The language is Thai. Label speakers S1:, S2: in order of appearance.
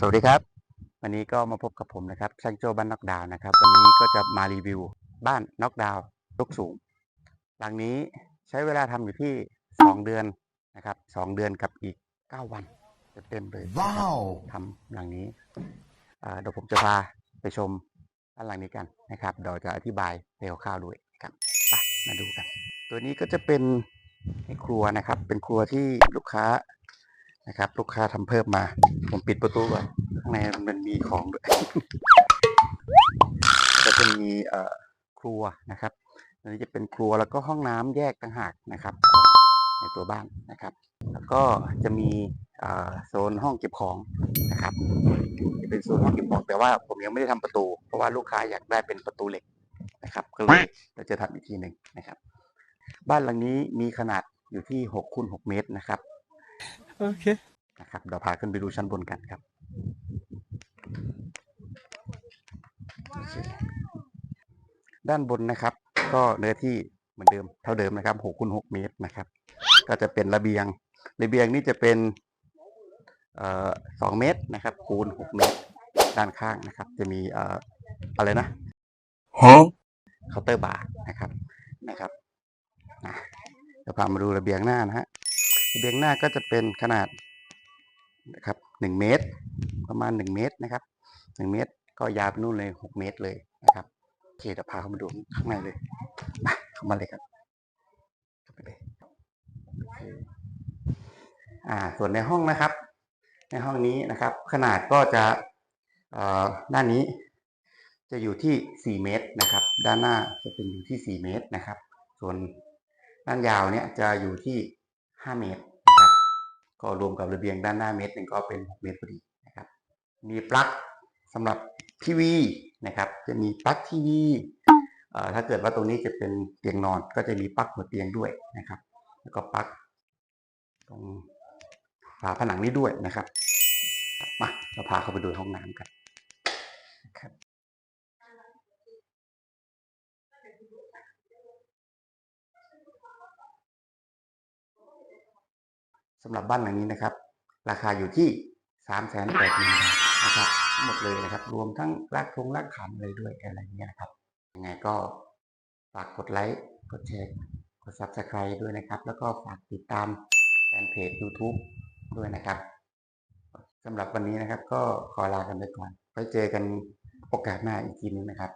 S1: สวัสดีครับ วันนี้ก็มาพบกับผมนะครับช่างโจ้บ้านน็อกดาวน์นะครับ วันนี้ก็จะมารีวิวบ้านน็อกดาวน์ยกสูง หลังนี้ใช้เวลาทำอยู่ที่ 2 เดือนนะครับสองเดือนกับอีก 9 วันเต็มๆเลยนะครับ
S2: ว้าว
S1: ทำหลังนี้อ่าเดี๋ยวผมจะพาไปชมบ้านหลังนี้กันนะครับเดี๋ยวจะอธิบายเร็วข้าวๆด้วยนะครับไปมาดูกัน ตัวนี้ก็จะเป็นในครัวนะครับ เป็นครัวที่ลูกค้า นะครับ ลูกค้าทำเพิ่มมา ผมปิดประตูก่อนข้างในมันมีของด้วยก็จะมีเอ่อครัวนะครับอันนี้จะเป็นครัวแล้วก็ห้องน้ำแยกต่างหากนะครับ ในตัวบ้านนะครับ แล้วก็จะมีโซนห้องเก็บของนะครับ จะเป็นโซนห้องเก็บของแต่ว่าผมยังไม่ได้ทำประตู เพราะว่าลูกค้าอยากได้เป็นประตูเหล็กนะครับ ก็เลยเราจะทำอีกทีหนึ่งนะครับ บ้านหลังนี้มีขนาดอยู่ที่6คูณ6เมตรนะครับ
S3: โอเค
S1: นะครับเดี๋ยวพาขึ้นไปดูชั้นบนกันครับโอเคด้านบนนะครับ ก็เนื้อที่เหมือนเดิมเท่าเดิมนะครับ6คูณ6เมตรนะครับ ก็จะเป็นระเบียง ระเบียงนี่จะเป็นเอ่อ2เมตรนะครับ คูณ6เมตร ด้านข้างนะครับ จะมีเอ่ออะไรนะ
S2: ฮะ
S1: เคาน์เตอร์บาร์นะครับนะครับอะเดี๋ยวพามาดูระเบียงหน้านะฮะ ระเบียงหน้าก็จะเป็นขนาดนะครับหนึ่งเมตร ประมาณหนึ่งเมตรนะครับหนึ่งเมตรก็ยาวไปนู่นเลยหกเมตรเลยนะครับโอเคเดี๋ยวพาเข้ามาดูข้างในเลยมาเข้ามาเลยครับเข้าไปเลยอ่าส่วนในห้องนะครับ ในห้องนี้นะครับ ขนาดก็จะเอ่อด้านนี้จะอยู่ที่ 4 เมตรนะครับ ด้านหน้าจะเป็นอยู่ที่ 4 เมตรนะครับ ส่วนด้านยาวเนี่ยจะอยู่ที่ 5 เมตรนะครับก็รวมกับระเบียงด้านหน้าเมตรหนึ่งก็เป็น6เมตรพอดีนะครับ มีปลั๊กสำหรับทีวีนะครับ จะมีปลั๊กทีวีถ้าเกิดว่าตรงนี้จะเป็นเตียงนอน ก็จะมีปลั๊กหัวเตียงด้วยนะครับ แล้วก็ปลั๊กตรงฝาผนังนี้ด้วยนะครับมาเราพาเข้าไปดูห้องน้ำกันนะครับำหรับบ้านหลังนี้นะครับ ราคาอยู่ที่สามแสนแปดหมื่นบาทนะครับทั้งหมดเลยนะครับ รวมทั้งรากทงรากขำเลยด้วยอะไรเงี้ยนะครับยังไงก็ฝากกดไลค์กดแชร์กด subscribe ด้วยนะครับ แล้วก็ฝากติดตามแฟนเพจ YouTube ด้วยนะครับสำหรับวันนี้นะครับ ก็ขอลากันไปก่อนไว้เจอกันโอกาสหน้าอีกทีนึงนะครับ